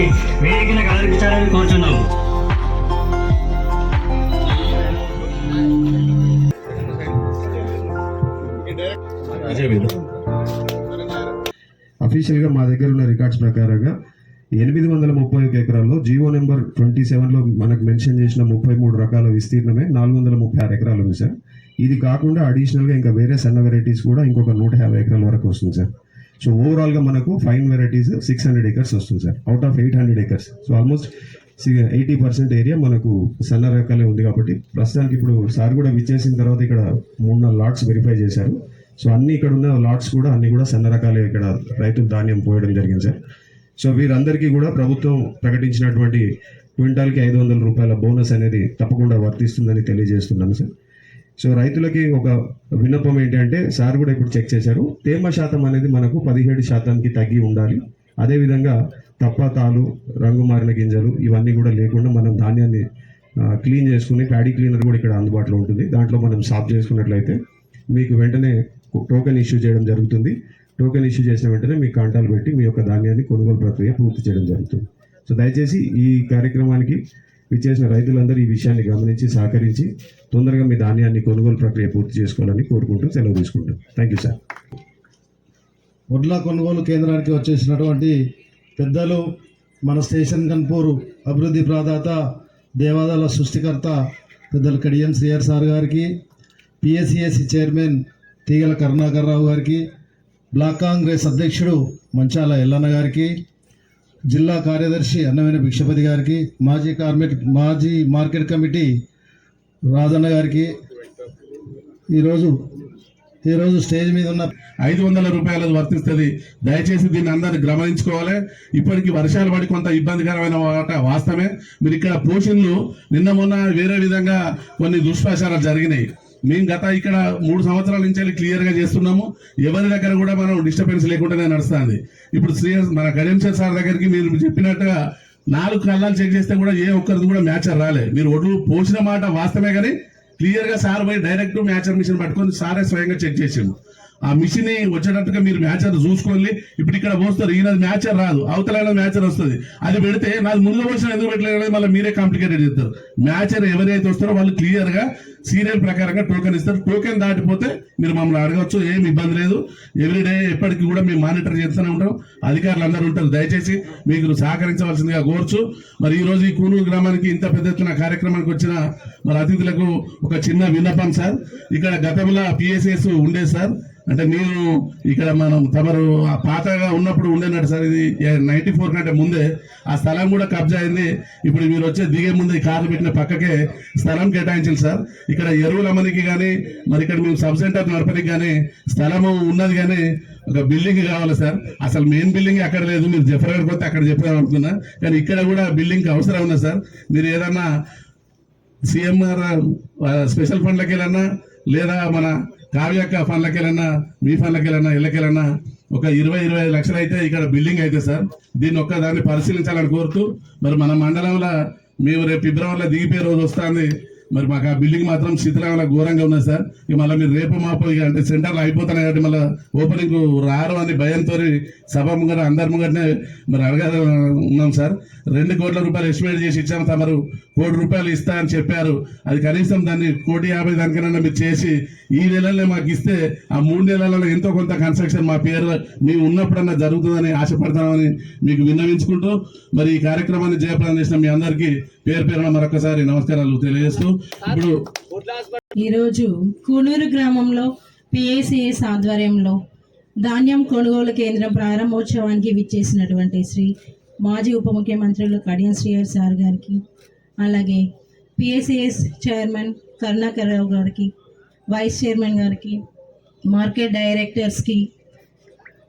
గారిని వేదికను కలరించాలని కోరుచున్నాము అఫీషియల్గా మా దగ్గర ఉన్న రికార్డ్స్ ప్రకారంగా ఎనిమిది వందల ముప్పై ఒక ఎకరాల్లో జీవో నెంబర్ ట్వంటీ సెవెన్లో మనకు మెన్షన్ చేసిన ముప్పై మూడు రకాల విస్తీర్ణమే నాలుగు వందల ముప్పై ఆరు ఎకరాలు ఉంది సార్ ఇది కాకుండా అడిషనల్గా ఇంకా వేరే సన్న వెరైటీస్ కూడా ఇంకొక నూట యాభై ఎకరాల వరకు వస్తుంది సార్ సో ఓవరాల్గా మనకు fine varieties six hundred acres వస్తుంది sir. Out of eight hundred acres so almost eighty percent area మనకు సన్న రకాలే ఉంది కాబట్టి ప్రస్తుతానికి ఇప్పుడు సార్ కూడా విచ్చేసిన తర్వాత ఇక్కడ మూడు నాలుగు లాట్స్ వెరిఫై చేశారు. సో అన్ని ఇక్కడ ఉన్న లాట్స్ కూడా అన్ని కూడా సన్న రకాలే ఇక్కడ రైతులు ధాన్యం పోయడం జరిగింది సార్. సో వీరందరికీ కూడా ప్రభుత్వం ప్రకటించినటువంటి క్వింటాల్కి ఐదు వందల రూపాయల బోనస్ అనేది తప్పకుండా వర్తిస్తుందని తెలియజేస్తున్నాను సార్. సో రైతులకి ఒక విన్నపం ఏంటంటే సార్ కూడా ఇప్పుడు చెక్ చేశారు. తేమ శాతం అనేది మనకు పదిహేడు శాతానికి తగ్గి ఉండాలి. అదేవిధంగా తప్పతాలు రంగు మారిన గింజలు ఇవన్నీ కూడా లేకుండా మనం ధాన్యాన్ని క్లీన్ చేసుకుని ప్యాడీ క్లీనర్ కూడా ఇక్కడ అందుబాటులో ఉంటుంది. దాంట్లో మనం సాఫ్ చేసుకున్నట్లయితే మీకు వెంటనే టోకెన్ ఇష్యూ చేయడం జరుగుతుంది. టోకెన్ ఇష్యూ చేసిన వెంటనే మీ కాంటాలు పెట్టి మీ యొక్క ధాన్యాన్ని కొనుగోలు ప్రక్రియ పూర్తి చేయడం జరుగుతుంది. సో దయచేసి ఈ కార్యక్రమానికి విచ్చేసిన రైతులందరూ ఈ విషయాన్ని గమనించి సహకరించి తొందరగా మీ ధాన్యాన్ని కొనుగోలు ప్రక్రియ పూర్తి చేసుకోవాలని కోరుకుంటూ సెలవు తీసుకుంటాం. థ్యాంక్ యూ సార్ వడ్ల కొనుగోలు కేంద్రానికి వచ్చేసినటువంటి పెద్దలు మన స్టేషన్ కన్పూర్ అభివృద్ధి ప్రాదాత దేవాదాల సృష్టికర్త పెద్దలు కడియం శ్రీఆర్ సార్ గారికి పిఎస్సిఎస్సి చైర్మన్ తీగల కరుణాకర్ రావు గారికి బ్లాక్ కాంగ్రెస్ అధ్యక్షుడు మంచాల ఎల్లన్న గారికి జిల్లా కార్యదర్శి అన్నమైన భిక్షపతి గారికి మాజీ కార్మిక మాజీ మార్కెట్ కమిటీ రాజన్న గారికి ఈరోజు ఈరోజు స్టేజ్ మీద ఉన్న ఐదు వందల రూపాయలు వర్తిస్తుంది. దయచేసి దీన్ని అందరు గమనించుకోవాలి. ఇప్పటికి వర్షాలు పడి కొంత ఇబ్బందికరమైన మాట వాస్తవమే. మీరు ఇక్కడ పోషన్లు నిన్న మొన్న వేరే విధంగా కొన్ని దుష్ప్రచారాలు జరిగినాయి. మేము గత ఇక్కడ మూడు సంవత్సరాల నుంచి వెళ్ళి క్లియర్గా చేస్తున్నాము. ఎవరి దగ్గర కూడా మనం డిస్టర్బెన్స్ లేకుండానే నడుస్తుంది. ఇప్పుడు శ్రీ మన కరీంశర్ సార్ దగ్గరికి మీరు చెప్పినట్టుగా నాలుగు కళ్ళాలు చెక్ చేస్తే కూడా ఏ ఒక్కరిది కూడా మ్యాచర్ రాలే. మీరు ఒడ్లు పోసిన మాట వాస్తవమే కానీ క్లియర్గా సార్ పోయి డైరెక్ట్ మ్యాచర్ మిషన్ పట్టుకొని సారే స్వయంగా చెక్ చేసాము ఆ మిషన్ వచ్చేటట్టుగా మీరు మ్యాచర్ చూసుకోండి. ఇప్పుడు ఇక్కడ పోస్తారు ఈయన మ్యాచర్ రాదు. అవతల మ్యాచర్ వస్తుంది. అది పెడితే నాది ముందు వచ్చిన ఎందుకు పెట్టలేదు మళ్ళీ మీరే కాంప్లికేటెడ్ చేస్తారు. మ్యాచర్ ఎవరైతే వస్తారో వాళ్ళు క్లియర్గా సీరియల్ ప్రకారంగా టోకెన్ ఇస్తారు. టోకెన్ దాటిపోతే మీరు మమ్మల్ని అడగవచ్చు ఏమి ఇబ్బంది లేదు. ఎవ్రీడే ఎప్పటికీ కూడా మేము మానిటర్ చేస్తూనే ఉంటాం. అధికారులు అందరూ ఉంటారు. దయచేసి మీకు సహకరించవలసిందిగా కోరుచు. మరి ఈ రోజు ఈ కూనూరు గ్రామానికి ఇంత పెద్ద ఎత్తున కార్యక్రమానికి వచ్చిన మరి అతిథులకు ఒక చిన్న విన్నపం సార్. ఇక్కడ గతంలో పిఎస్ఎస్ ఉండేది సార్. అంటే నేను ఇక్కడ మనం తమరు ఆ పాతగా ఉన్నప్పుడు ఉండేనట్టు సార్ ఇది నైన్టీ ఫోర్ కంటే ముందే ఆ స్థలం కూడా కబ్జా అయింది. ఇప్పుడు మీరు వచ్చే దిగే ముందు ఈ కార్లు పెట్టిన పక్కకే స్థలం కేటాయించాలి సార్. ఇక్కడ ఎరువుల అమ్మనికి కానీ మరి ఇక్కడ మేము సబ్ సెంటర్ నడపడానికి కానీ స్థలము ఉన్నది కానీ ఒక బిల్డింగ్ కావాలి సార్. అసలు మెయిన్ బిల్డింగ్ అక్కడ లేదు మీరు జఫర్ పోతే అక్కడ చెప్పాలనుకున్నా కానీ ఇక్కడ కూడా బిల్డింగ్ అవసరం ఉన్నది సార్. మీరు ఏదన్నా సిఎంఆర్ స్పెషల్ ఫండ్లకి వెళ్ళన్నా లేదా మన కావ్యక్క యొక్క వెళ్ళన్నా మీ ఫండ్లకి వెళ్ళన్నా ఒక ఇరవై ఇరవై ఐదు లక్షలు అయితే ఇక్కడ బిల్డింగ్ అయితే సార్. దీన్ని ఒక్క దాన్ని పరిశీలించాలని కోరుతూ మరి మన మండలంలో మేము రేపు ఫిబ్రవరిలో దిగిపోయే రోజు వస్తుంది. మరి మాకు ఆ బిల్డింగ్ మాత్రం శిథిలమైన ఘోరంగా ఉన్నది సార్. ఇక మళ్ళీ మీరు రేపు మాపు ఇక అంటే సెంటర్లో అయిపోతున్నాయి కాబట్టి మళ్ళీ ఓపెనింగ్ రారు అని భయంతో సభ ముంగట అందరి ముంగటనే మరి అడగా ఉన్నాం సార్. రెండు కోట్ల రూపాయలు ఎస్టిమేట్ చేసి ఇచ్చాము తమరు కోటి రూపాయలు ఇస్తా అని చెప్పారు. అది కనీసం దాన్ని కోటి యాభై దానికైనా మీరు చేసి ఈ నెలలనే మాకు ఇస్తే ఆ మూడు నెలలలో ఎంతో కొంత కన్స్ట్రక్షన్ మా పేరు మేము ఉన్నప్పుడన్నా జరుగుతుందని ఆశపడతామని మీకు విన్నవించుకుంటూ మరి ఈ కార్యక్రమాన్ని జయప్రదం చేసిన మీ అందరికీ పేరు పేరున మరొకసారి నమస్కారాలు తెలియజేస్తూ ఇప్పుడు ఈరోజు కూనూరు గ్రామంలో పిఏసిఎస్ ఆధ్వర్యంలో ధాన్యం కొనుగోలు కేంద్రం ప్రారంభోత్సవానికి విచ్చేసినటువంటి శ్రీ మాజీ ఉప ముఖ్యమంత్రులు కడియం శ్రీహర్ సార్ గారికి అలాగే పిఏసిఎస్ చైర్మన్ కరుణాకర్ రావు గారికి వైస్ చైర్మన్ గారికి మార్కెట్ డైరెక్టర్స్కి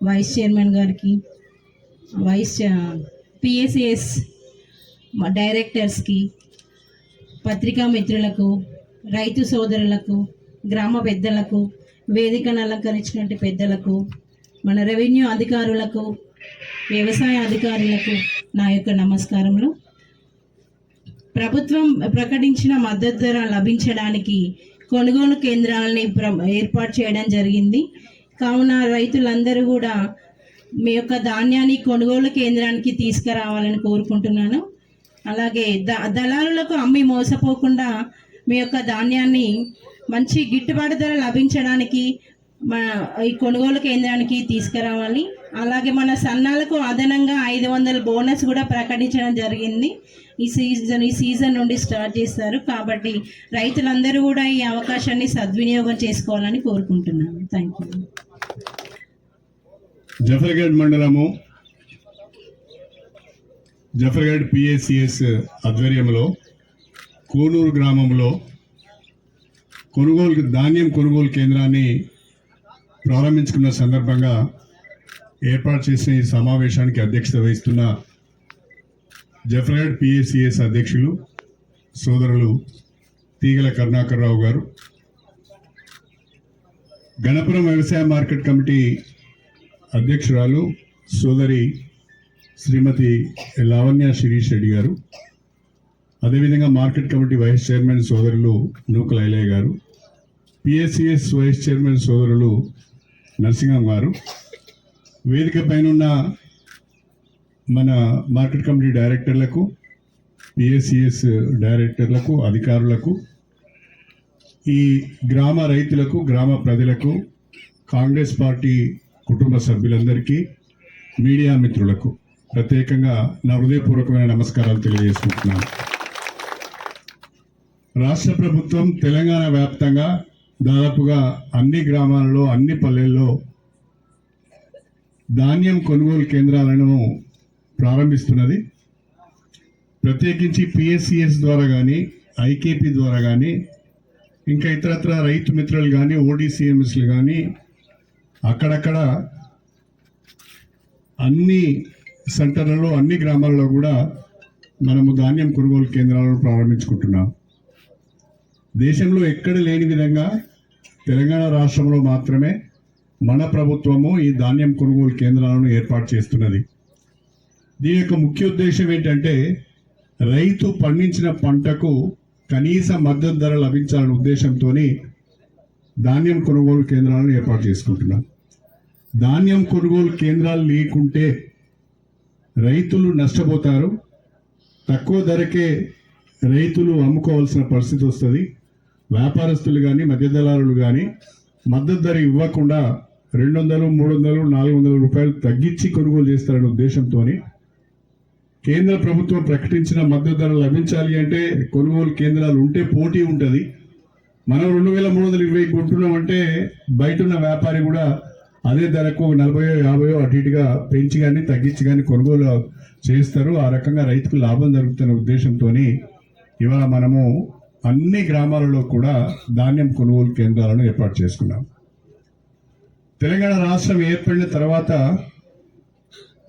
వైస్ చైర్మన్ గారికి వైస్ పిఏసిఎస్ డైరెక్టర్స్కి పత్రికా మిత్రులకు రైతు సోదరులకు గ్రామ పెద్దలకు వేదికను అలంకరించినటువంటి పెద్దలకు మన రెవెన్యూ అధికారులకు వ్యవసాయ అధికారులకు నా యొక్క నమస్కారములు. ప్రభుత్వం ప్రకటించిన మద్దతు ధర లభించడానికి కొనుగోలు కేంద్రాలని ప్ర ఏర్పాటు చేయడం జరిగింది. కావున రైతులందరూ కూడా మీ యొక్క ధాన్యాన్ని కొనుగోలు కేంద్రానికి తీసుకురావాలని కోరుకుంటున్నాను. అలాగే ద దళారులకు అమ్మి మోసపోకుండా మీ యొక్క ధాన్యాన్ని మంచి గిట్టుబాటు ధర లభించడానికి ఈ కొనుగోలు కేంద్రానికి తీసుకురావాలి. అలాగే మన సన్నాలకు అదనంగా ఐదు వందల బోనస్ కూడా ప్రకటించడం జరిగింది. ఈ సీజన్ ఈ సీజన్ నుండి స్టార్ట్ చేస్తారు. కాబట్టి రైతులందరూ కూడా ఈ అవకాశాన్ని సద్వినియోగం చేసుకోవాలని కోరుకుంటున్నాను. థ్యాంక్ యూ జఫర్గఢ్ మండలము జఫర్గఢ్ పిఏసిఎస్ ఆధ్వర్యంలో కోనూరు గ్రామంలో కొనుగోలు ధాన్యం కొనుగోలు కేంద్రాన్ని ప్రారంభించుకున్న సందర్భంగా ఏర్పాటు చేసిన ఈ సమావేశానికి అధ్యక్షత వహిస్తున్న జఫర్గఢ్ పిఏసిఎస్ అధ్యక్షులు సోదరులు తీగల కరుణాకర్రావు గారు గణపురం వ్యవసాయ మార్కెట్ కమిటీ అధ్యక్షురాలు సోదరి శ్రీమతి లావణ్య శిరీష్ రెడ్డి గారు. అదేవిధంగా మార్కెట్ కమిటీ వైస్ చైర్మన్ సోదరులు నూకల ఐలయ్య గారు. పిఎస్సిఎస్ వైస్ చైర్మన్ సోదరులు నరసింహం గారు. వేదిక పైనున్న మన మార్కెట్ కమిటీ డైరెక్టర్లకు పిఎస్సిఎస్ డైరెక్టర్లకు అధికారులకు ఈ గ్రామ రైతులకు గ్రామ ప్రజలకు కాంగ్రెస్ పార్టీ కుటుంబ సభ్యులందరికీ మీడియా మిత్రులకు ప్రత్యేకంగా నా హృదయపూర్వకమైన నమస్కారాలు తెలియజేసుకుంటున్నాను. రాష్ట్ర ప్రభుత్వం తెలంగాణ వ్యాప్తంగా దాదాపుగా అన్ని గ్రామాలలో అన్ని పల్లెల్లో ధాన్యం కొనుగోలు కేంద్రాలను ప్రారంభిస్తున్నది. ప్రత్యేకించి పిఎస్సిఎస్ ద్వారా కానీ ఐకేపీ ద్వారా కానీ ఇంకా ఇతరత్ర రైతు మిత్రులు కానీ ఓడిసిఎంఎస్లు కానీ అక్కడక్కడ అన్ని సెంటర్లలో అన్ని గ్రామాల్లో కూడా మనము ధాన్యం కొనుగోలు కేంద్రాలను ప్రారంభించుకుంటున్నాం. దేశంలో ఎక్కడ లేని విధంగా తెలంగాణ రాష్ట్రంలో మాత్రమే మన ప్రభుత్వము ఈ ధాన్యం కొనుగోలు కేంద్రాలను ఏర్పాటు చేస్తున్నది. దీని యొక్క ముఖ్య ఉద్దేశం ఏంటంటే రైతు పండించిన పంటకు కనీస మద్దతు ధర లభించాలనే ఉద్దేశంతో ధాన్యం కొనుగోలు కేంద్రాలను ఏర్పాటు చేసుకుంటున్నాం. ధాన్యం కొనుగోలు కేంద్రాలు లేకుంటే రైతులు నష్టపోతారు. తక్కువ ధరకే రైతులు అమ్ముకోవాల్సిన పరిస్థితి వస్తుంది. వ్యాపారస్తులు కానీ మధ్యదళారులు కానీ మద్దతు ధర ఇవ్వకుండా రెండు వందలు మూడు వందలు నాలుగు వందల రూపాయలు తగ్గించి కొనుగోలు చేస్తారనే ఉద్దేశంతో కేంద్ర ప్రభుత్వం ప్రకటించిన మద్దతు ధర లభించాలి అంటే కొనుగోలు కేంద్రాలు ఉంటే పోటీ ఉంటుంది. మనం రెండు వేల మూడు వందల ఇరవై కొంటున్నామంటే బయట ఉన్న వ్యాపారి కూడా అదే ధరకు నలభై యాభై అటు ఇటుగా పెంచి కానీ తగ్గించి కానీ కొనుగోలు చేస్తారు ఆ రకంగా రైతుకు లాభం జరుగుతున్న ఉద్దేశంతో ఇవాళ మనము అన్ని గ్రామాలలో కూడా ధాన్యం కొనుగోలు కేంద్రాలను ఏర్పాటు చేసుకున్నాం. తెలంగాణ రాష్ట్రం ఏర్పడిన తర్వాత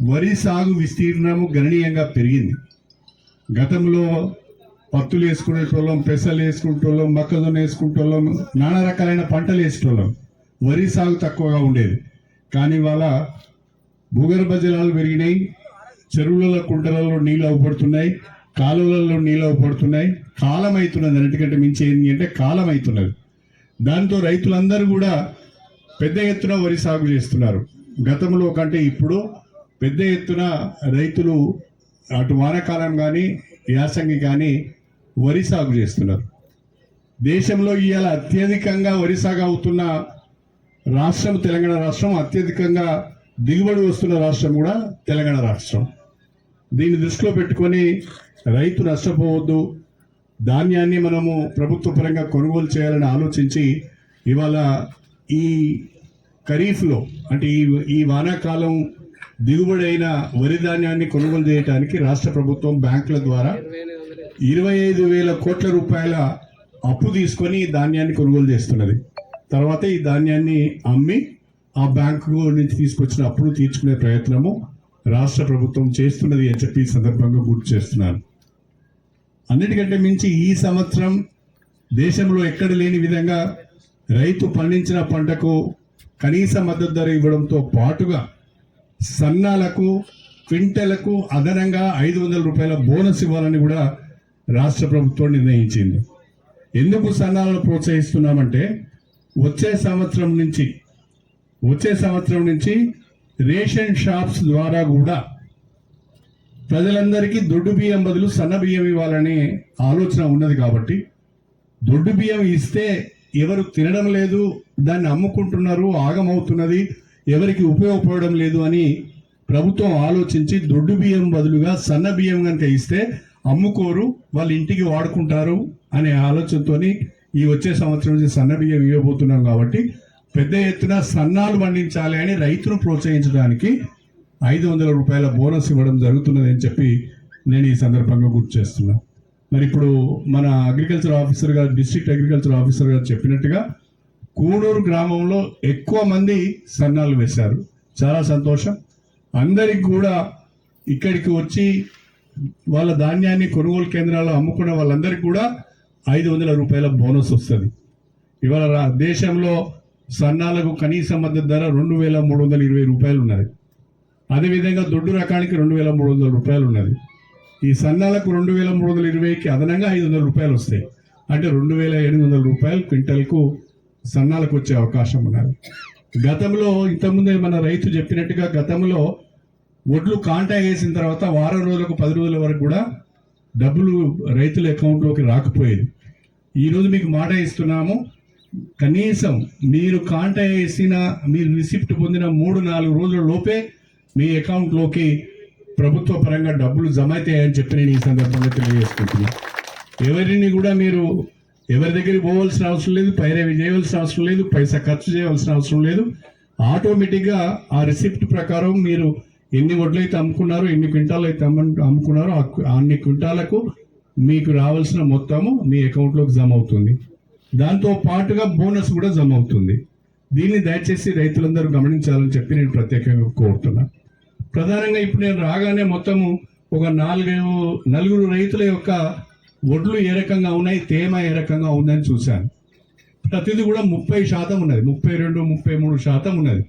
వరి సాగు విస్తీర్ణము గణనీయంగా పెరిగింది. గతంలో పత్తులు వేసుకునేటోళ్ళం పెసలు వేసుకుంటోళ్ళం మొక్కజొన్న వేసుకుంటోళ్ళం నానా రకాలైన పంటలు వేసేటోళ్ళం. వరి సాగు తక్కువగా ఉండేది. కానీ ఇవాళ భూగర్భ జలాలు పెరిగినాయి చెరువులలో కుంటలలో నీళ్ళు అవపడుతున్నాయి కాలువలలో నీళ్ళు అవపడుతున్నాయి కాలం అవుతున్నది అన్నిటికంటే మించి ఏంటి అంటే కాలం అవుతున్నది. దాంతో రైతులందరూ కూడా పెద్ద ఎత్తున వరి సాగు చేస్తున్నారు. గతంలో కంటే ఇప్పుడు పెద్ద ఎత్తున రైతులు అటు వానకాలం కానీ యాసంగి కానీ వరి సాగు చేస్తున్నారు. దేశంలో ఇవాళ అత్యధికంగా వరి సాగు అవుతున్న రాష్ట్రం తెలంగాణ రాష్ట్రం అత్యధికంగా దిగుబడి వస్తున్న రాష్ట్రం కూడా తెలంగాణ రాష్ట్రం. దీన్ని దృష్టిలో పెట్టుకొని రైతు నష్టపోవద్దు ధాన్యాన్ని మనము ప్రభుత్వ పరంగా కొనుగోలు చేయాలని ఆలోచించి ఇవాళ ఈ ఖరీఫ్లో అంటే ఈ ఈ వానాకాలం దిగుబడి అయిన వరి ధాన్యాన్ని కొనుగోలు చేయడానికి రాష్ట్ర ప్రభుత్వం బ్యాంకుల ద్వారా ఇరవై ఐదు వేల కోట్ల రూపాయల అప్పు తీసుకొని ధాన్యాన్ని కొనుగోలు చేస్తున్నది. తర్వాత ఈ ధాన్యాన్ని అమ్మి ఆ బ్యాంకు నుంచి తీసుకొచ్చిన అప్పులు తీర్చుకునే ప్రయత్నము రాష్ట్ర ప్రభుత్వం చేస్తున్నది అని చెప్పి సందర్భంగా గుర్తు చేస్తున్నాను. అన్నిటికంటే మించి ఈ సంవత్సరం దేశంలో ఎక్కడ లేని విధంగా రైతు పండించిన పంటకు కనీస మద్దతు ధర ఇవ్వడంతో పాటుగా సన్నాలకు క్వింటలకు అదనంగా ఐదు వందల రూపాయల బోనస్ ఇవ్వాలని కూడా రాష్ట్ర ప్రభుత్వం నిర్ణయించింది. ఎందుకు సన్నాలను ప్రోత్సహిస్తున్నామంటే వచ్చే సంవత్సరం నుంచి వచ్చే సంవత్సరం నుంచి రేషన్ షాప్స్ ద్వారా కూడా ప్రజలందరికీ దొడ్డు బియ్యం బదులు సన్న బియ్యం ఇవ్వాలనే ఆలోచన ఉన్నది కాబట్టి దొడ్డు బియ్యం ఇస్తే ఎవరు తినడం లేదు దాన్ని అమ్ముకుంటున్నారు ఆగమవుతున్నది ఎవరికి ఉపయోగపడడం లేదు అని ప్రభుత్వం ఆలోచించి దొడ్డు బియ్యం బదులుగా సన్న బియ్యం కనుక ఇస్తే అమ్ముకోరు వాళ్ళ ఇంటికి వాడుకుంటారు అనే ఆలోచనతోని ఈ వచ్చే సంవత్సరం నుంచి సన్న బియ్యం ఇవ్వబోతున్నాం కాబట్టి పెద్ద ఎత్తున సన్నాలు పండించాలి అని రైతును ప్రోత్సహించడానికి ఐదు వందల రూపాయల బోనస్ ఇవ్వడం జరుగుతున్నది అని చెప్పి నేను ఈ సందర్భంగా గుర్తు చేస్తున్నా. మరి ఇప్పుడు మన అగ్రికల్చర్ ఆఫీసర్ గారు డిస్ట్రిక్ట్ అగ్రికల్చర్ ఆఫీసర్ గారు చెప్పినట్టుగా కూడూరు గ్రామంలో ఎక్కువ మంది సన్నాలు వేశారు. చాలా సంతోషం. అందరికి కూడా ఇక్కడికి వచ్చి వాళ్ళ ధాన్యాన్ని కొనుగోలు కేంద్రాల్లో అమ్ముకున్న వాళ్ళందరికీ కూడా ఐదు వందల రూపాయల బోనస్ వస్తుంది. ఇవాళ రా- దేశంలో సన్నాలకు కనీస మద్దతు ధర రెండు వేల మూడు వందల ఇరవై రూపాయలు ఉన్నది అదేవిధంగా దొడ్డు రకానికి రెండు వేల మూడు వందల రూపాయలు ఉన్నది ఈ సన్నాలకు రెండు వేల మూడు వందల ఇరవైకి అదనంగా ఐదు వందల రూపాయలు వస్తాయి. అంటే రెండు వేల ఎనిమిది వందల రూపాయలు క్వింటల్కు సన్నాలకు వచ్చే అవకాశం ఉన్నది. గతంలో ఇంతకుముందే మన రైతు చెప్పినట్టుగా గతంలో ఒడ్లు కాంటా వేసిన తర్వాత వారం రోజులకు పది రోజుల వరకు కూడా డబ్బులు రైతుల అకౌంట్లోకి రాకపోయేది. ఈరోజు మీకు మాట ఇస్తున్నాము కనీసం మీరు కాంటాక్ట్ వేసిన మీరు రిసిప్ట్ పొందిన మూడు నాలుగు రోజుల లోపే మీ అకౌంట్లోకి ప్రభుత్వ పరంగా డబ్బులు జమ అవుతాయని చెప్పి నేను ఈ సందర్భంగా తెలియజేసుకుంటున్నాను ఎవరిని కూడా మీరు ఎవరి దగ్గరికి పోవాల్సిన అవసరం లేదు పైరవి చేయవలసిన అవసరం లేదు పైసా ఖర్చు చేయవలసిన అవసరం లేదు. ఆటోమేటిక్గా ఆ రిసిప్ట్ ప్రకారం మీరు ఎన్ని వడ్లు అయితే అమ్ముకున్నారో ఎన్ని క్వింటాలు అయితే అమ్ము అమ్ముకున్నారో ఆ అన్ని క్వింటాలకు మీకు రావాల్సిన మొత్తము మీ అకౌంట్లోకి జమ అవుతుంది. దాంతో పాటుగా బోనస్ కూడా జమ అవుతుంది. దీన్ని దయచేసి రైతులందరూ గమనించాలని చెప్పి నేను ప్రత్యేకంగా కోరుతున్నా. ప్రధానంగా ఇప్పుడు నేను రాగానే మొత్తము ఒక నాలుగు నలుగురు రైతుల యొక్క ఒడ్లు ఏ రకంగా ఉన్నాయి తేమ ఏ రకంగా ఉందని చూశాను. ప్రతిదీ కూడా ముప్పై శాతం ఉన్నది. ముప్పై రెండు ముప్పై మూడు శాతం ఉన్నది.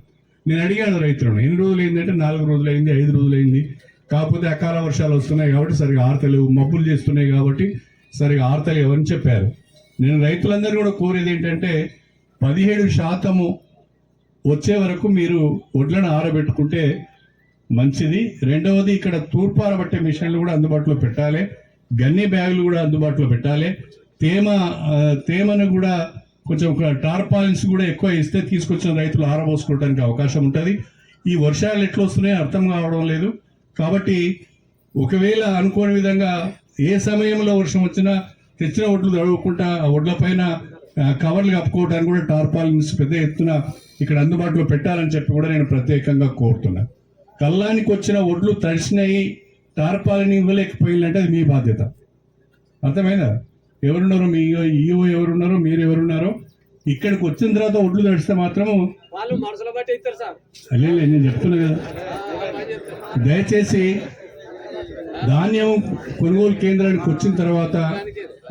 నేను అడిగాను రైతులను ఎన్ని రోజులు అయిందంటే నాలుగు రోజులు అయింది ఐదు రోజులు అయింది కాకపోతే అకాల వర్షాలు వస్తున్నాయి కాబట్టి సరిగా ఆరతలేవు మబ్బులు చేస్తున్నాయి కాబట్టి సరిగా ఆరతలేవు అని చెప్పారు. నేను రైతులందరూ కూడా కోరేది ఏంటంటే పదిహేడు శాతము వచ్చే వరకు మీరు ఒడ్లను ఆరబెట్టుకుంటే మంచిది. రెండవది ఇక్కడ తూర్పారబట్టే మిషన్లు కూడా అందుబాటులో పెట్టాలి. గన్ని బ్యాగులు కూడా అందుబాటులో పెట్టాలి. తేమ తేమను కూడా కొంచెం ఒక టార్పాలిన్స్ కూడా ఎక్కువ ఇస్తే తీసుకొచ్చిన రైతులు ఆరబోసుకోవడానికి అవకాశం ఉంటుంది. ఈ వర్షాలు ఎట్లా వస్తున్నాయో అర్థం కావడం లేదు. కాబట్టి ఒకవేళ అనుకోని విధంగా ఏ సమయంలో వర్షం వచ్చినా తెచ్చిన ఒడ్లు తడవకుండా ఆ ఒడ్ల పైన కవర్లు కప్పుకోవడానికి కూడా టార్పాలిన్స్ పెద్ద ఎత్తున ఇక్కడ అందుబాటులో పెట్టాలని చెప్పి కూడా నేను ప్రత్యేకంగా కోరుతున్నా. కళ్ళానికి వచ్చిన ఒడ్లు తడిసినాయి టార్పాలిన్ ఇవ్వలేకపోయిందంటే అది మీ బాధ్యత. అర్థమైందా? ఎవరున్నారో మీ ఈఓ ఎవరున్నారో మీరు ఎవరున్నారో ఇక్కడికి వచ్చిన తర్వాత ఒడ్లు తడిస్తే మాత్రము అలే నేను చెప్తున్నా కదా. దయచేసి ధాన్యం కొనుగోలు కేంద్రానికి వచ్చిన తర్వాత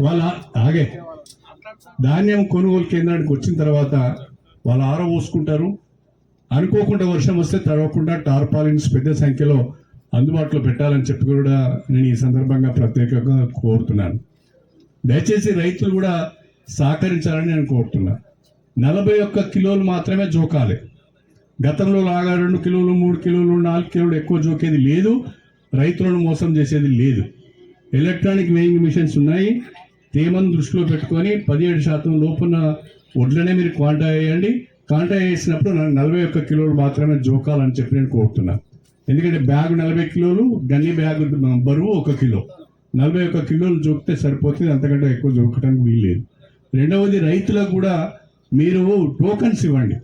వాళ్ళ ఆగే. ధాన్యం కొనుగోలు కేంద్రానికి వచ్చిన తర్వాత వాళ్ళు ఆరబోసుకుంటారు అనుకోకుండా వర్షం వస్తే తడవకుండా టార్పాలిన్స్ పెద్ద సంఖ్యలో అందుబాటులో పెట్టాలని చెప్పి కూడా నేను ఈ సందర్భంగా ప్రత్యేకంగా కోరుతున్నాను. దయచేసి రైతులు కూడా సహకరించాలని నేను కోరుతున్నా. నలభై ఒక్క కిలోలు మాత్రమే జోకాలి. గతంలో లాగా రెండు కిలోలు మూడు కిలోలు నాలుగు కిలోలు ఎక్కువ జోకేది లేదు. రైతులను మోసం చేసేది లేదు. ఎలక్ట్రానిక్ వేయింగ్ మిషన్స్ ఉన్నాయి. తేమను దృష్టిలో పెట్టుకొని పదిహేడు శాతం లోపున వడ్లనే మీరు క్వాంటా వేయండి. క్వాంటా వేసినప్పుడు నలభై ఒక్క కిలోలు మాత్రమే జోకాలని చెప్పి నేను కోరుతున్నా. ఎందుకంటే బ్యాగ్ నలభై కిలోలు గన్ని బ్యాగ్ బరువు ఒక కిలో. నలభై ఒక్క కిలోలు జోకితే సరిపోతుంది అంతకంటే ఎక్కువ జోకడానికి వీల్లేదు. రెండవది రైతులకు కూడా మీరు టోకన్స్ ఇవ్వండి.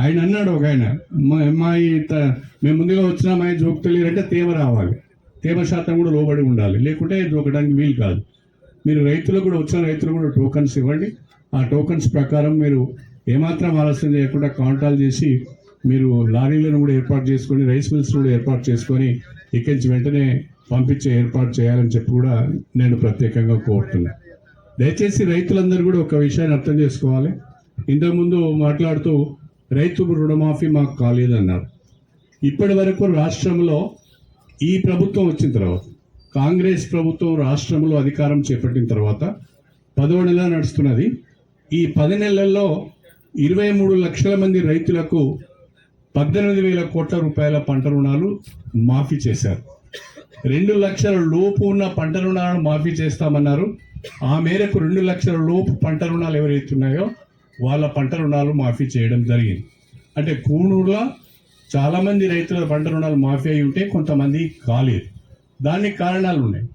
ఆయన అన్నాడు ఒక ఆయన మా అమ్మాయి త- మేము ముందుగా వచ్చిన అమ్మాయి జోకుతలేరంటే తేమ రావాలి. తేమ శాతం కూడా లోబడి ఉండాలి. లేకుంటే జోకడానికి వీలు కాదు. మీరు రైతులకు కూడా వచ్చిన రైతులు కూడా టోకన్స్ ఇవ్వండి. ఆ టోకన్స్ ప్రకారం మీరు ఏమాత్రం ఆలస్యం చేయకుండా కాంటాలు చేసి మీరు లారీలను కూడా ఏర్పాటు చేసుకొని రైస్ మిల్స్ కూడా ఏర్పాటు చేసుకొని ఇక్కడి నుంచి వెంటనే పంపించే ఏర్పాటు చేయాలని చెప్పి కూడా నేను ప్రత్యేకంగా కోరుతున్నాను దయచేసి రైతులందరూ కూడా ఒక విషయాన్ని అర్థం చేసుకోవాలి. ఇంతకుముందు మాట్లాడుతూ రైతు రుణమాఫీ మాకు కాలేదన్నారు. ఇప్పటి వరకు రాష్ట్రంలో ఈ ప్రభుత్వం వచ్చిన తర్వాత కాంగ్రెస్ ప్రభుత్వం రాష్ట్రంలో అధికారం చేపట్టిన తర్వాత పదో నెల నడుస్తున్నది. ఈ పది నెలల్లో ఇరవై మూడు లక్షల మంది రైతులకు పద్దెనిమిది వేల కోట్ల రూపాయల పంట రుణాలు మాఫీ చేశారు. రెండు లక్షల లోపు ఉన్న పంట రుణాలను మాఫీ చేస్తామన్నారు. ఆ మేరకు రెండు లక్షల లోపు పంట రుణాలు ఎవరైతే ఉన్నాయో వాళ్ళ పంట రుణాలు మాఫీ చేయడం జరిగింది. అంటే కూనూరులో చాలామంది రైతుల పంట రుణాలు మాఫీ అయి ఉంటే కొంతమంది కాలేదు. దానికి కారణాలు ఉన్నాయి.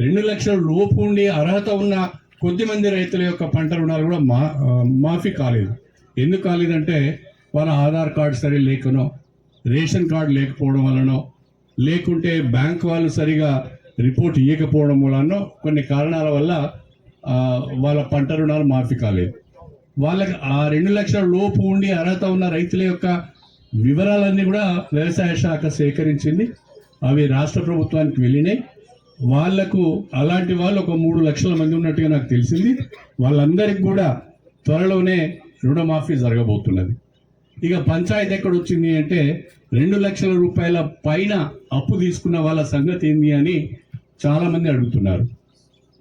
రెండు లక్షల లోపు ఉండి అర్హత ఉన్న కొద్ది మంది రైతుల యొక్క పంట రుణాలు కూడా మా మాఫీ కాలేదు. ఎందుకు కాలేదంటే వాళ్ళ ఆధార్ కార్డు సరి లేకనో రేషన్ కార్డు లేకపోవడం వలనో లేకుంటే బ్యాంక్ వాళ్ళు సరిగా రిపోర్ట్ ఇవ్వకపోవడం వలన కొన్ని కారణాల వల్ల వాళ్ళ పంట రుణాలు మాఫీ కాలేదు. వాళ్ళకి ఆ రెండు లక్షల లోపు ఉండి అర్హత ఉన్న రైతుల యొక్క వివరాలన్నీ కూడా వ్యవసాయ శాఖ సేకరించింది. అవి రాష్ట్ర ప్రభుత్వానికి వెళ్ళినాయి. వాళ్ళకు అలాంటి వాళ్ళు ఒక మూడు లక్షల మంది ఉన్నట్టుగా నాకు తెలిసింది. వాళ్ళందరికీ కూడా త్వరలోనే రుణమాఫీ జరగబోతున్నది. ఇక పంచాయతీ ఎక్కడ వచ్చింది అంటే రెండు లక్షల రూపాయల పైన అప్పు తీసుకున్న వాళ్ళ సంగతి ఏంది అని చాలామంది అడుగుతున్నారు.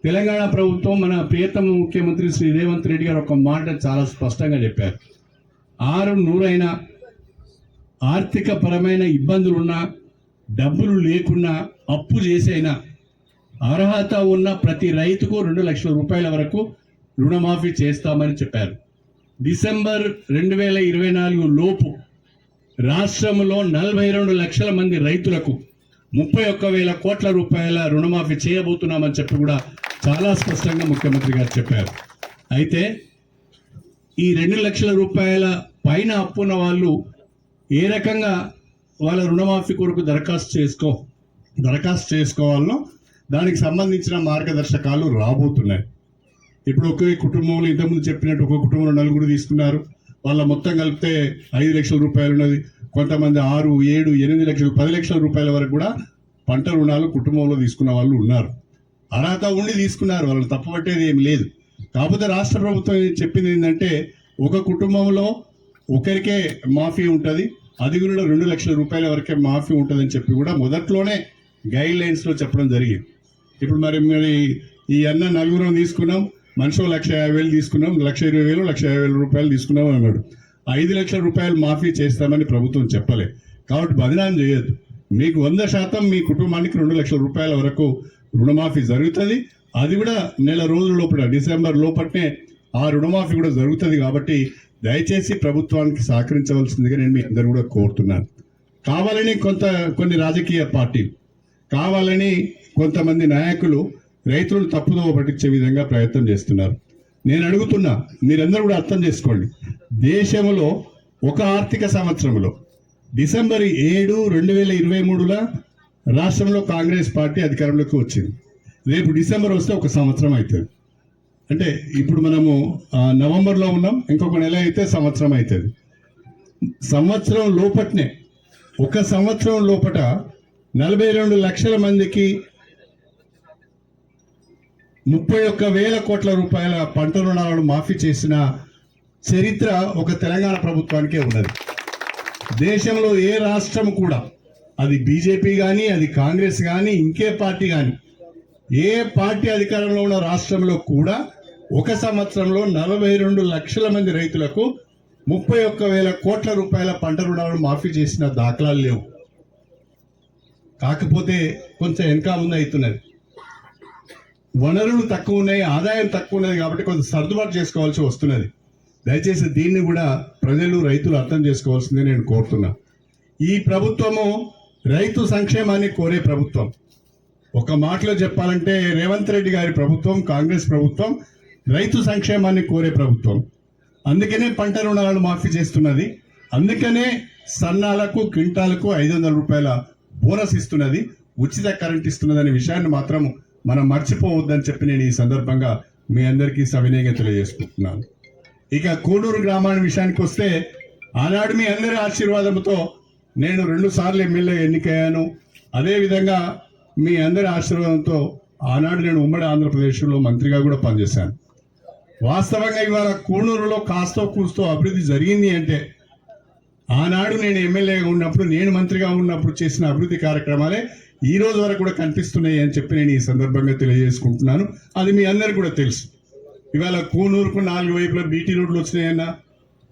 తెలంగాణ ప్రభుత్వం మన ప్రియతమ ముఖ్యమంత్రి శ్రీ రేవంత్ రెడ్డి గారు ఒక మాట చాలా స్పష్టంగా చెప్పారు. ఆరు నూరైన ఆర్థిక పరమైన ఇబ్బందులున్నా డబ్బులు లేకున్నా అప్పు చేసైనా అర్హత ఉన్న ప్రతి రైతుకు రెండు లక్షల రూపాయల వరకు రుణమాఫీ చేస్తామని చెప్పారు. డిసెంబర్ రెండు వేల ఇరవై నాలుగు లోపు రాష్ట్రంలో నలభై రెండు లక్షల మంది రైతులకు ముప్పై ఒక్క వేల కోట్ల రూపాయల రుణమాఫీ చేయబోతున్నామని చెప్పి కూడా చాలా స్పష్టంగా ముఖ్యమంత్రి గారు చెప్పారు. అయితే ఈ రెండు లక్షల రూపాయల పైన అప్పున్న వాళ్ళు ఏ రకంగా వాళ్ళ రుణమాఫీ కొరకు దరఖాస్తు చేసుకో దరఖాస్తు చేసుకోవాలనో దానికి సంబంధించిన మార్గదర్శకాలు రాబోతున్నాయి. ఇప్పుడు ఒకే కుటుంబంలో ఇంతకుముందు చెప్పినట్టు ఒక కుటుంబంలో నలుగురు తీసుకున్నారు. వాళ్ళ మొత్తం కలిపితే ఐదు లక్షల రూపాయలు ఉన్నది. కొంతమంది ఆరు ఏడు ఎనిమిది లక్షలు పది లక్షల రూపాయల వరకు కూడా పంట రుణాలు కుటుంబంలో తీసుకున్న వాళ్ళు ఉన్నారు. అర్హత ఉండి తీసుకున్నారు. వాళ్ళని తప్పబట్టేది ఏమి లేదు. కాకపోతే రాష్ట్ర ప్రభుత్వం చెప్పింది ఏంటంటే ఒక కుటుంబంలో ఒకరికే మాఫీ ఉంటుంది అది కూడా రెండు లక్షల రూపాయల వరకే మాఫీ ఉంటుందని చెప్పి కూడా మొదట్లోనే గైడ్ లైన్స్లో చెప్పడం జరిగింది. ఇప్పుడు మరి మరి ఈ అన్న నలుగురం తీసుకున్నాం మనిషి లక్ష యాభై వేలు తీసుకున్నాం లక్ష ఇరవై వేలు లక్ష యాభై వేల రూపాయలు తీసుకున్నాం అన్నాడు. ఐదు లక్షల రూపాయలు మాఫీ చేస్తామని ప్రభుత్వం చెప్పలే. కాబట్టి బదినాం చేయొద్దు. మీకు వంద శాతం మీ కుటుంబానికి రెండు లక్షల రూపాయల వరకు రుణమాఫీ జరుగుతుంది. అది కూడా నెల రోజుల లోపల డిసెంబర్ లోపట్నే ఆ రుణమాఫీ కూడా జరుగుతుంది కాబట్టి దయచేసి ప్రభుత్వానికి సహకరించవలసిందిగా నేను మీ అందరూ కూడా కోరుతున్నాను. కావాలని కొంత కొన్ని రాజకీయ పార్టీలు కావాలని కొంతమంది నాయకులు రైతులను తప్పుదోవ పట్టించే విధంగా ప్రయత్నం చేస్తున్నారు. నేను అడుగుతున్నా మీరందరూ కూడా అర్థం చేసుకోండి. దేశంలో ఒక ఆర్థిక సంవత్సరంలో డిసెంబర్ ఏడు రెండు వేల ఇరవై మూడులో రాష్ట్రంలో కాంగ్రెస్ పార్టీ అధికారంలోకి వచ్చింది. రేపు డిసెంబర్ వస్తే ఒక సంవత్సరం అవుతుంది. అంటే ఇప్పుడు మనము నవంబర్లో ఉన్నాం ఇంకొక నెల అయితే సంవత్సరం అవుతుంది. సంవత్సరం లోపట్నే ఒక సంవత్సరం లోపట నలభై రెండు లక్షల మందికి ముప్పై ఒక్క వేల కోట్ల రూపాయల పంట రుణాలను మాఫీ చేసిన చరిత్ర ఒక తెలంగాణ ప్రభుత్వానికే ఉన్నది. దేశంలో ఏ రాష్ట్రం కూడా అది బీజేపీ కానీ అది కాంగ్రెస్ కానీ ఇంకే పార్టీ కానీ ఏ పార్టీ అధికారంలో ఉన్న రాష్ట్రంలో కూడా ఒక సంవత్సరంలో నలభై రెండు లక్షల మంది రైతులకు ముప్పై ఒక్క వేల కోట్ల రూపాయల పంట రుణాలను మాఫీ చేసిన దాఖలాలు లేవు. కాకపోతే కొంచెం వెనక ముందు అవుతున్నది. వనరులు తక్కువ ఉన్నాయి ఆదాయం తక్కువ ఉన్నది కాబట్టి కొంచెం సర్దుబాటు చేసుకోవాల్సి వస్తున్నది. దయచేసి దీన్ని కూడా ప్రజలు రైతులు అర్థం చేసుకోవాల్సిందే నేను కోరుతున్నా. ఈ ప్రభుత్వము రైతు సంక్షేమాన్ని కోరే ప్రభుత్వం. ఒక మాటలో చెప్పాలంటే రేవంత్ రెడ్డి గారి ప్రభుత్వం కాంగ్రెస్ ప్రభుత్వం రైతు సంక్షేమాన్ని కోరే ప్రభుత్వం. అందుకనే పంట రుణాలను మాఫీ చేస్తున్నది. అందుకనే సన్నాలకు క్వింటాలకు ఐదు వందల రూపాయల బోనస్ ఇస్తున్నది. ఉచిత కరెంట్ ఇస్తున్నది అనే విషయాన్ని మాత్రం మనం మర్చిపోవద్దని చెప్పి నేను ఈ సందర్భంగా మీ అందరికీ సవినయంగా తెలియజేసుకుంటున్నాను. ఇక కోడూరు గ్రామాన్ని విషయానికి వస్తే ఆనాడు మీ అందరి ఆశీర్వాదంతో నేను రెండు సార్లు ఎమ్మెల్యే ఎన్నికయ్యాను. అదేవిధంగా మీ అందరి ఆశీర్వాదంతో ఆనాడు నేను ఉమ్మడి ఆంధ్రప్రదేశ్లో మంత్రిగా కూడా పనిచేశాను. వాస్తవంగా ఇవాళ కూనూరులో కాస్తో కూస్తో అభివృద్ధి జరిగింది అంటే ఆనాడు నేను ఎమ్మెల్యేగా ఉన్నప్పుడు నేను మంత్రిగా ఉన్నప్పుడు చేసిన అభివృద్ధి కార్యక్రమాలే ఈ రోజు వరకు కూడా కనిపిస్తున్నాయి అని చెప్పి నేను ఈ సందర్భంగా తెలియజేసుకుంటున్నాను. అది మీ అందరికి కూడా తెలుసు. ఇవాళ కూనూరుకు నాలుగు వైపులా బీటీ రోడ్లు వచ్చినాయన్నా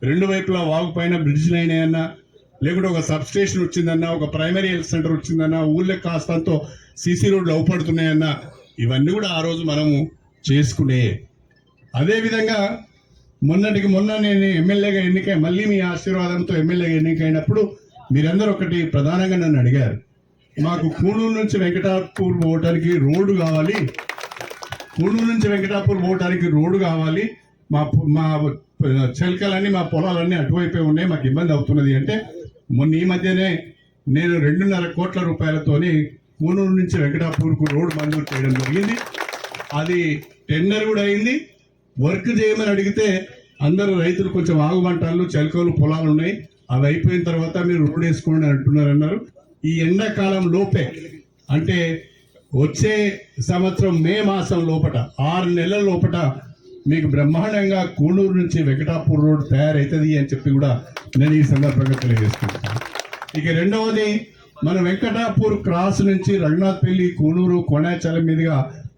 రెండు వైపులా వాగు పైన బ్రిడ్జ్లు అయినాయన్నా లేకుంటే ఒక సబ్ స్టేషన్ వచ్చిందన్నా ఒక ప్రైమరీ హెల్త్ సెంటర్ వచ్చిందన్నా ఊళ్ళో కాస్తంతో సీసీ రోడ్లు అవుపడుతున్నాయన్నా ఇవన్నీ కూడా ఆ రోజు మనము చేసుకునే. అదేవిధంగా మొన్నటికి మొన్న నేను ఎమ్మెల్యేగా ఎన్నికై మళ్ళీ మీ ఆశీర్వాదంతో ఎమ్మెల్యేగా ఎన్నికైనప్పుడు మీరందరూ ఒకటి ప్రధానంగా నన్ను అడిగారు. మాకు కూనూరు నుంచి వెంకటాపూర్ పోవటానికి రోడ్డు కావాలి. కూనూరు నుంచి వెంకటాపూర్ పోవటానికి రోడ్డు కావాలి. మా మా చెలకలన్నీ మా పొలాలన్నీ అటువైపే ఉన్నాయి. మాకు ఇబ్బంది అవుతున్నది అంటే మొన్న ఈ మధ్యనే నేను రెండున్నర కోట్ల రూపాయలతోని కూనూరు నుంచి వెంకటాపూర్కు రోడ్డు మంజూరు చేయడం జరిగింది. అది టెండర్ కూడా అయింది. వర్క్ చేయమని అడిగితే అందరూ రైతులు కొంచెం ఆగుమంటాలు చెలకలు పొలాలు ఉన్నాయి. అవి అయిపోయిన తర్వాత మీరు రోడ్ వేసుకోండి అంటున్నారు అన్నారు ఈ ఎండాకాలం లోపే అంటే వచ్చే సంవత్సరం మే మాసం లోపట ఆరు నెలల లోపట మీకు బ్రహ్మాండంగా కూనూరు నుంచి వెంకటాపూర్ రోడ్ తయారవుతుంది అని చెప్పి కూడా నేను ఈ సందర్భంగా తెలియజేస్తున్నాను. ఇక రెండవది మన వెంకటాపూర్ క్రాస్ నుంచి రఘునాథ్పల్లి కూనూరు కొనాచలం మీదుగా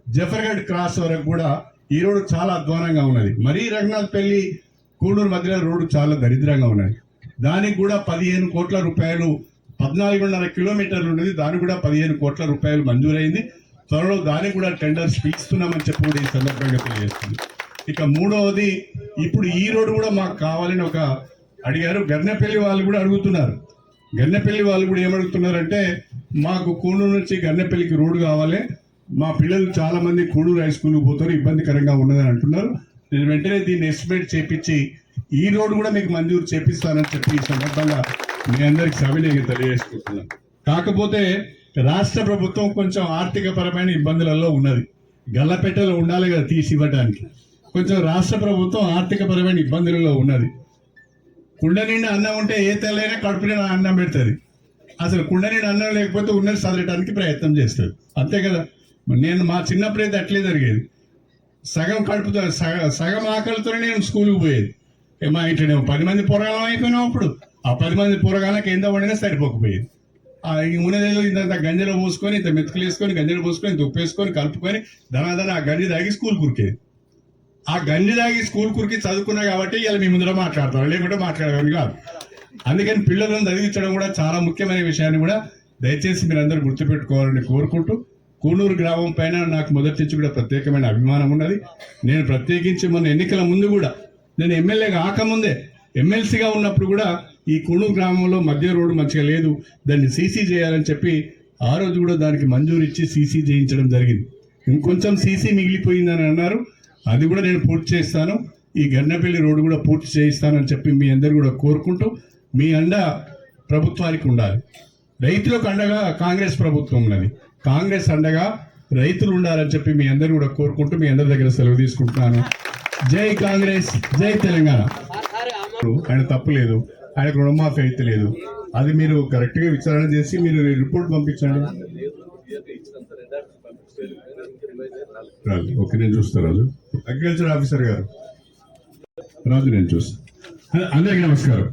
జఫర్గఢ్ క్రాస్ వరకు కూడా ఈ రోడ్డు చాలా అధ్వానంగా ఉన్నది. మరీ రఘునాథ్పల్లి కూనూరు మధ్యలో రోడ్డు చాలా దరిద్రంగా ఉన్నది. దానికి కూడా పదిహేను కోట్ల రూపాయలు పద్నాలుగున్నర కిలోమీటర్లు ఉన్నది. దానికి కూడా పదిహేను కోట్ల రూపాయలు మంజూరైంది. త్వరలో దానికి కూడా టెండర్స్ పిలుస్తున్నామని చెప్పి కూడా ఈ సందర్భంగా తెలియజేస్తుంది. ఇక మూడవది ఇప్పుడు ఈ రోడ్డు కూడా మాకు కావాలని ఒక అడిగారు. గన్నెపల్లి వాళ్ళు కూడా అడుగుతున్నారు. గన్నెపల్లి వాళ్ళు కూడా ఏమడుగుతున్నారంటే మాకు కూనూరు నుంచి గన్నెపల్లికి రోడ్డు కావాలి. మా పిల్లలు చాలామంది కూడూరు హై స్కూల్కి పోతారు. ఇబ్బందికరంగా ఉన్నదని అంటున్నారు. నేను వెంటనే దీన్ని ఎస్టిమేట్ చేపించి ఈ రోడ్డు కూడా మీకు మంజూరు చేపిస్తానని చెప్పి ఈ సందర్భంగా మీ అందరికి సవినయంగా తెలియజేసుకుంటున్నాను కాకపోతే రాష్ట్ర ప్రభుత్వం కొంచెం ఆర్థిక పరమైన ఇబ్బందులలో ఉన్నది. గల్లపెట్టెలో ఉండాలి కదా తీసి ఇవ్వడానికి కొంచెం రాష్ట్ర ప్రభుత్వం ఆర్థిక పరమైన ఇబ్బందులలో ఉన్నది. కుండ నిండా అన్నం ఉంటే ఏ తెల్లైనా కడుపు నిండా అన్నం పెడుతుంది. అసలు కుండ నిండా అన్నం లేకపోతే ఉన్నది చదవటానికి ప్రయత్నం చేస్తుంది. అంతే కదా? నేను మా చిన్నప్పుడు అయితే అట్లే జరిగేది. సగం కడుపుతో సగ సగం ఆకలితోనే నేను స్కూల్కి పోయేది. ఏ మా ఇంట్లో పది మంది పొరగాలం అయిపోయినాం అప్పుడు. ఆ పది మంది పొరగాలకు ఎంత వండినా సరిపోకపోయేది. ఆ ఈ ఉన్నదేదో ఇంత గంజలో పోసుకొని ఇంత మెతుకులు వేసుకొని గంజలో పోసుకొని ఇంత ఉప్పు వేసుకొని కలుపుకొని ధనాధన ఆ గంజి తాగి స్కూల్ కురికేది. ఆ గంజి తాగి స్కూల్ కురికి చదువుకున్నా కాబట్టి ఇలా మీ ముందర మాట్లాడతారు లేకుంటే మాట్లాడేవాడిని కాదు. అందుకని పిల్లలను చదివించడం కూడా చాలా ముఖ్యమైన విషయాన్ని కూడా దయచేసి మీరందరూ గుర్తుపెట్టుకోవాలని కోరుకుంటూ కూనూరు గ్రామం పైన నాకు మొదటి నుంచి కూడా ప్రత్యేకమైన అభిమానం ఉన్నది. నేను ప్రత్యేకించి మొన్న ఎన్నికల ముందు కూడా నేను ఎమ్మెల్యే కాకముందే ఎమ్మెల్సీగా ఉన్నప్పుడు కూడా ఈ కూనూరు గ్రామంలో మధ్య రోడ్డు మంచిగా లేదు దాన్ని సీసీ చేయాలని చెప్పి ఆ రోజు కూడా దానికి మంజూరు ఇచ్చి సీసీ చేయించడం జరిగింది. ఇంకొంచెం సీసీ మిగిలిపోయిందని అన్నారు. అది కూడా నేను పూర్తి చేస్తాను. ఈ గన్నపల్లి రోడ్డు కూడా పూర్తి చేయిస్తానని చెప్పి మీ అందరు కూడా కోరుకుంటూ మీ అండ ప్రభుత్వానికి ఉండాలి. రైతులకు అండగా కాంగ్రెస్ ప్రభుత్వం ఉన్నది. కాంగ్రెస్ అండగా రైతులు ఉండాలని చెప్పి మీ అందరు కూడా కోరుకుంటూ మీ అందరి దగ్గర సెలవు తీసుకుంటున్నాను. జై కాంగ్రెస్ జై తెలంగాణ. ఆయన తప్పు లేదు. ఆయనకు రుణమాఫీ అయితే లేదు. అది మీరు కరెక్ట్గా విచారణ చేసి మీరు రిపోర్ట్ పంపించండి. రాజు ఓకే నేను చూస్తా రాజు. అగ్రికల్చర్ ఆఫీసర్ గారు. రాజు నేను చూస్తాను అందరికీ నమస్కారం.